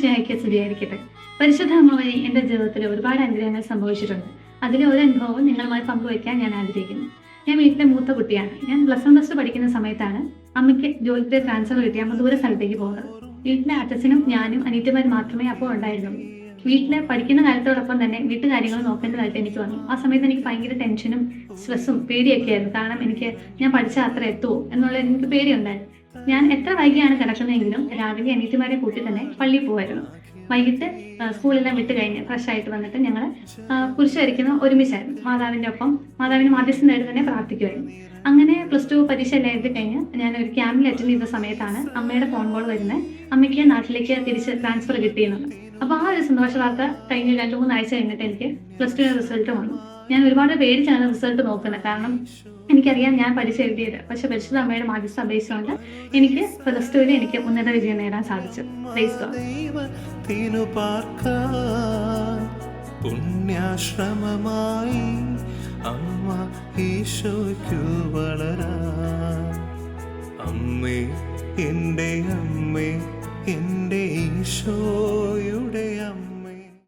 ശരിയാക്കിയ സ്ഥിതിയായിരിക്കട്ടെ പരിശുദ്ധ അമ്മ വഴി എന്റെ ജീവിതത്തിൽ ഒരുപാട് അനുഗ്രഹങ്ങൾ സംഭവിച്ചിട്ടുണ്ട്. അതിലെ ഒരു അനുഭവവും നിങ്ങളുമായി പങ്കുവയ്ക്കാൻ ഞാൻ ആഗ്രഹിക്കുന്നു. ഞാൻ വീട്ടിലെ മൂത്ത കുട്ടിയാണ്. ഞാൻ പ്ലസ് വൺ പ്ലസ് ടു പഠിക്കുന്ന സമയത്താണ് അമ്മയ്ക്ക് ജോലിക്ക് ട്രാൻസ്ഫർ കിട്ടി അമ്മ ദൂരെ സ്ഥലത്തേക്ക് പോകുന്നത്. വീട്ടിലെ അച്ഛനും ഞാനും അനിയത്തിമാർ മാത്രമേ അപ്പോൾ ഉണ്ടായിരുന്നുള്ളൂ. വീട്ടിലെ പഠിക്കുന്ന കാലത്തോടൊപ്പം തന്നെ വീട്ടുകാര്യങ്ങൾ നോക്കേണ്ടതായിട്ട് എനിക്ക് വന്നു. ആ സമയത്ത് എനിക്ക് ഭയങ്കര ടെൻഷനും സ്ട്രെസ്സും പേടിയൊക്കെ ആയിരുന്നു. കാരണം എനിക്ക് ഞാൻ പഠിച്ച അത്ര എത്തുമോ എന്നുള്ള എനിക്ക് പേടിയുണ്ടായിരുന്നു. ഞാൻ എത്ര വൈകിയാണ് കിടക്കുന്നതെങ്കിലും രാവിലെ അനിയത്തിമാരെ കൂട്ടി തന്നെ പള്ളിയിൽ പോകുമായിരുന്നു വൈകിട്ട് സ്കൂളെല്ലാം വിട്ട് കഴിഞ്ഞ് ഫ്രഷ് ആയിട്ട് വന്നിട്ട് ഞങ്ങൾ കുരിശ് വരയ്ക്കുന്ന ഒരുമിച്ചായിരുന്നു. മാതാവിന്റെ ഒപ്പം മാതാവിന് മാധ്യസ്ഥം നേടി തന്നെ പ്രാർത്ഥിക്കുമായിരുന്നു അങ്ങനെ പ്ലസ് ടു പരീക്ഷ എല്ലാം എഴുതി കഴിഞ്ഞ് ഞാൻ ഒരു ക്യാമ്പിൽ അറ്റൻഡ് ചെയ്ത സമയത്താണ് അമ്മയുടെ ഫോൺ കോൾ വരുന്നത് അമ്മയ്ക്ക് നാട്ടിലേക്ക് തിരിച്ച് ട്രാൻസ്ഫർ കിട്ടിയെന്നുള്ളത് അപ്പോൾ ആ ഒരു സന്തോഷ വാർത്ത കഴിഞ്ഞ് രണ്ട് മൂന്ന് ആഴ്ച കഴിഞ്ഞിട്ട് എനിക്ക് പ്ലസ് ടുവിന് റിസൾട്ട് വന്നു. ഞാൻ ഒരുപാട് പേടിച്ചാണ് റിസൾട്ട് നോക്കുന്നത്. കാരണം എനിക്കറിയാം ഞാൻ പഠിച്ചെഴുതിയത് പക്ഷെ പരിശുദ്ധ അമ്മയുടെ മാധ്യസ്ഥ അപേക്ഷിച്ചുകൊണ്ട് എനിക്ക് പ്ലസ് ടുവിൽ എനിക്ക് ഉന്നത വിജയം നേടാൻ സാധിച്ചു. പുണ്യാശ്രമമായി അമ്മ ഈശോയ്ക്കു വളരാ അമ്മേ എന്റെ അമ്മേ എന്റെ ഈശോയുടെ അമ്മ.